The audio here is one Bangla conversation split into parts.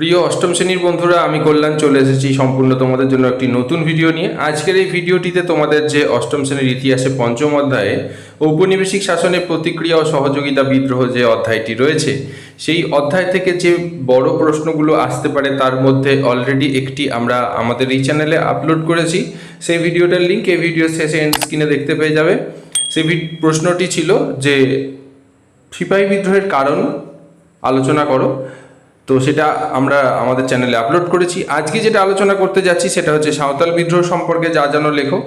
প্রিয় অষ্টম শ্রেণির বন্ধুরা, আমি কল্যাণ চলে এসেছি সম্পূর্ণ তোমাদের জন্য একটি নতুন ভিডিও নিয়ে। আজকের এই ভিডিওটিতে তোমাদের যে অষ্টম শ্রেণির ইতিহাসে পঞ্চম অধ্যায়ে ঔপনিবেশিক শাসনের প্রতিক্রিয়া ও সহযোগিতা বিদ্রোহ যে অধ্যায়টি রয়েছে, সেই অধ্যায় থেকে যে বড় প্রশ্নগুলো আসতে পারে তার মধ্যে অলরেডি একটি আমরা আমাদের এই চ্যানেলে আপলোড করেছি। সেই ভিডিওটার লিঙ্ক এই ভিডিও শেষে এন্ড স্ক্রিনে দেখতে পেয়ে যাবে। সেই প্রশ্নটি ছিল যে সিপাহী বিদ্রোহের কারণ আলোচনা করো। তো সেটা আমরা আমাদের চ্যানেলে আপলোড করেছি। আজকে যেটা আলোচনা করতে যাচ্ছি সেটা হচ্ছে সাঁওতাল বিদ্রোহ সম্পর্কে যা জানো লেখো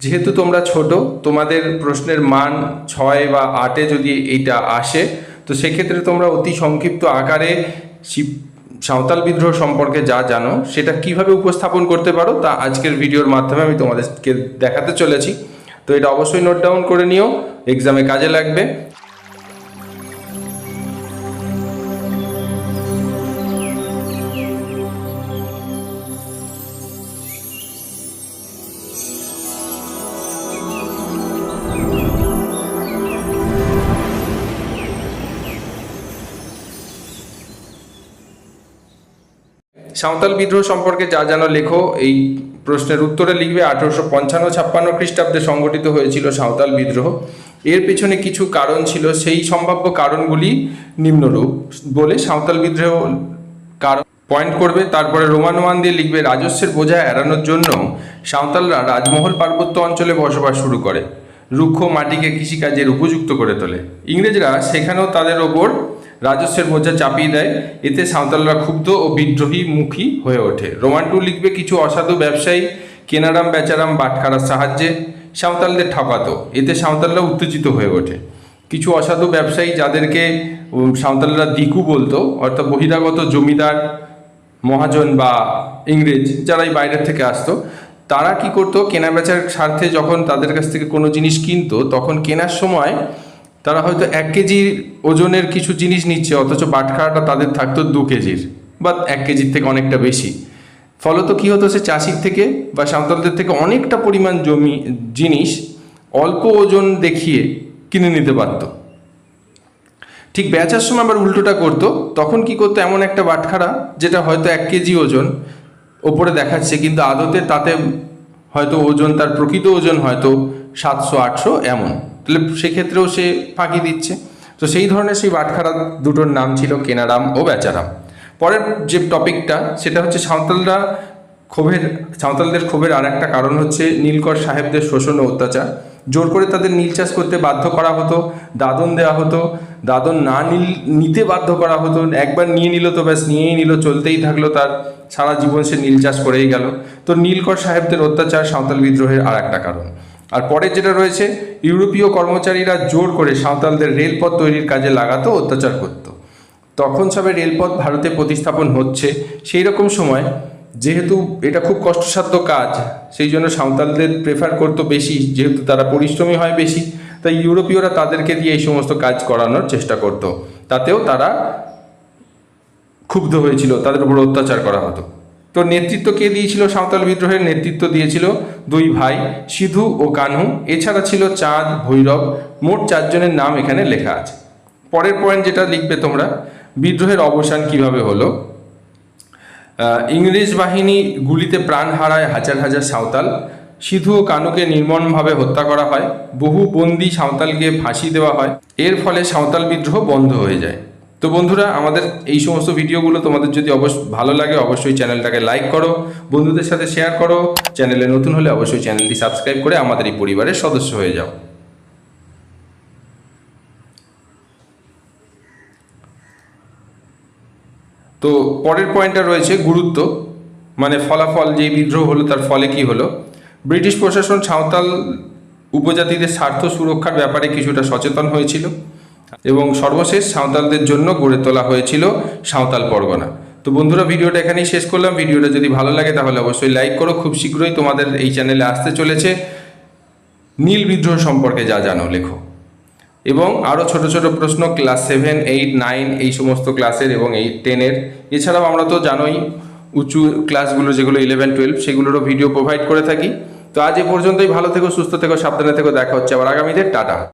যেহেতু তোমরা ছোট, তোমাদের প্রশ্নের মান ছয় বা আটে যদি এইটা আসে, তো সেক্ষেত্রে তোমরা অতি সংক্ষিপ্ত আকারে সাঁওতাল বিদ্রোহ সম্পর্কে যা জানো, সেটা কীভাবে উপস্থাপন করতে পারো তা আজকের ভিডিওর মাধ্যমে আমি তোমাদেরকে দেখাতে চলেছি। তো এটা অবশ্যই নোট ডাউন করে নিও এক্সামে কাজে লাগবে। সাঁওতাল বিদ্রোহ সম্পর্কে যা জানো লেখো, এই প্রশ্নের উত্তরে লিখবে আঠারোশো পঞ্চান্ন ছাপ্পান্ন খ্রিস্টাব্দে সংগঠিত হয়েছিল সাঁওতাল বিদ্রোহ। এর পেছনে কিছু কারণ ছিল, সেই সম্ভাব্য কারণগুলি নিম্নরূপ। বলে সাঁওতাল বিদ্রোহ কারণ পয়েন্ট করবে, তারপরে রোমান ওয়ান দিয়ে লিখবে, রাজস্বের বোঝা এড়ানোর জন্য সাঁওতালরা রাজমহল পার্বত্য অঞ্চলে বসবাস শুরু করে। রুক্ষ মাটিকে কৃষিকাজের উপযুক্ত করে তোলে। ইংরেজরা সেখানেও তাদের ওপর রাজস্বের বোঝা চাপিয়ে দেয়। এতে সাঁওতালরা ক্ষুব্ধ ও বিদ্রোহী মুখী হয়ে ওঠে। রোমান টু লিখবে কিছু অসাধু ব্যবসায়ী, কেনারাম, বেচারাম, বাটখারার সাহায্যে সাঁওতালদের ঠকাতো এতে সাঁওতালরা উত্তেজিত হয়ে ওঠে। কিছু অসাধু ব্যবসায়ী যাদেরকে সাঁওতালরা দিকু বলতো, অর্থাৎ বহিরাগত জমিদার, মহাজন বা ইংরেজ, যারাই বাইরের থেকে আসতো, তারা কি করতো? কেনা বেচার স্বার্থে যখন তাদের কাছ থেকে কোনো জিনিস কিনতো, তখন কেনার সময় তারা হয়তো এক কেজি ওজনের কিছু জিনিস নিচ্ছে, অথচ বাটখারাটা তাদের থাকতো দু কেজির, বা এক কেজির থেকে অনেকটা বেশি। ফলত কি হতো, সে চাষির থেকে বা সাঁওতালদের থেকে অনেকটা পরিমাণ জমি, জিনিস অল্প ওজন দেখিয়ে কিনে নিতে পারতো। ঠিক বেচার সময় আবার উল্টোটা করতো, তখন কি করতো এমন একটা বাটখারা যেটা হয়তো এক কেজি ওজন, ওপরে দেখাচ্ছে, কিন্তু আদতে তাতে হয়তো ওজন, তার প্রকৃত ওজন হয়তো সাতশো, আটশো এমন। তাহলে সেক্ষেত্রেও সে ফাঁকি দিচ্ছে। তো সেই ধরনের সেই বাটখারা দুটোর নাম ছিল কেনারাম ও বেচারাম। পরের যে টপিকটা, সেটা হচ্ছে সাঁওতালরা ক্ষোভের, সাঁওতালদের ক্ষোভের আর একটা কারণ হচ্ছে নীলকর সাহেবদের শোষণ ও অত্যাচার। জোর করে তাদের নীল চাষ করতে বাধ্য করা হতো, দাদন দেওয়া হতো। দাদন না নিল, নিতে বাধ্য করা হতো, একবার নিয়ে নিল তো ব্যাস, নিয়েই নিল, চলতেই থাকল তার। সারা জীবন সে নীল চাষ করেই গেল। তো নীলকর সাহেবদের অত্যাচার সাঁওতাল বিদ্রোহের আর একটা কারণ। আর পরের যেটা রয়েছে, ইউরোপীয় কর্মচারীরা জোর করে সাঁওতালদের রেলপথ তৈরির কাজে লাগাতো, অত্যাচার করতো। তখন সবে রেলপথ ভারতে প্রতিস্থাপন হচ্ছে সেই রকম সময়, যেহেতু এটা খুব কষ্টসাধ্য কাজ, সেই জন্য সাঁওতালদের প্রেফার করতো বেশি, যেহেতু তারা পরিশ্রমী হয় বেশি, তাই ইউরোপীয়রা তাদেরকে দিয়ে এই সমস্ত কাজ করানোর চেষ্টা করতো। তাতেও তারা ক্ষুব্ধ হয়েছিল, তাদের উপর অত্যাচার করা হতো। তো নেতৃত্ব কে দিয়েছিল? সাঁওতাল বিদ্রোহের নেতৃত্ব দিয়েছিল দুই ভাই, সিধু ও কানহু। এছাড়া ছিল চাঁদ, ভৈরব, মোট চারজনের নাম এখানে লেখা আছে। পরের পয়েন্ট যেটা লিখবে তোমরা, বিদ্রোহের অবসান কীভাবে হলো? ইংরেজ বাহিনী গুলিতে প্রাণ হারায় হাজার হাজার সাঁওতাল। সিধু ও কানুকে নির্মমভাবে হত্যা করা হয়। বহু বন্দি সাঁওতালকে ফাঁসি দেওয়া হয়। এর ফলে সাঁওতাল বিদ্রোহ বন্ধ হয়ে যায়। তো বন্ধুরা, আমাদের এই সমস্ত ভিডিওগুলো তোমাদের যদি অবশ্য ভালো লাগে, অবশ্যই চ্যানেলটাকে লাইক করো, বন্ধুদের সাথে শেয়ার করো, চ্যানেলে নতুন হলে অবশ্যই চ্যানেলটি সাবস্ক্রাইব করে আমাদের এই পরিবারের সদস্য হয়ে যাও। তো পরের পয়েন্টটা রয়েছে গুরুত্ব মানে ফলাফল যে বিদ্রোহ হলো তার ফলে কি হলো? ব্রিটিশ প্রশাসন সাঁওতাল উপজাতিদের স্বার্থ সুরক্ষার ব্যাপারে কিছুটা সচেতন হয়েছিল। এবং সর্বশেষ সাঁওতালদের জন্য গড়ে তোলা হয়েছিল সাঁওতাল পরগনা। তো বন্ধুরা, ভিডিওটা এখানেই শেষ করলাম। ভিডিওটা যদি ভালো লাগে, তাহলে অবশ্যই লাইক করো। খুব শীঘ্রই তোমাদের এই চ্যানেলে আসতে চলেছে নীল বিদ্রোহ সম্পর্কে যা জানো, লেখো। এবং আরও ছোট ছোট প্রশ্ন, ক্লাস সেভেন, এইট, নাইন, এই সমস্ত ক্লাসের এবং এইট, টেনের। এছাড়াও আমরা তো জানোই, উঁচু ক্লাসগুলো যেগুলো ইলেভেন টুয়েলভ সেগুলোরও ভিডিও প্রোভাইড করে থাকি। তো আজ এ পর্যন্তই। ভালো থেকো, সুস্থ থেকো, সাবধানে থেকো। দেখা হচ্ছে আবার আগামীতে। টাটা।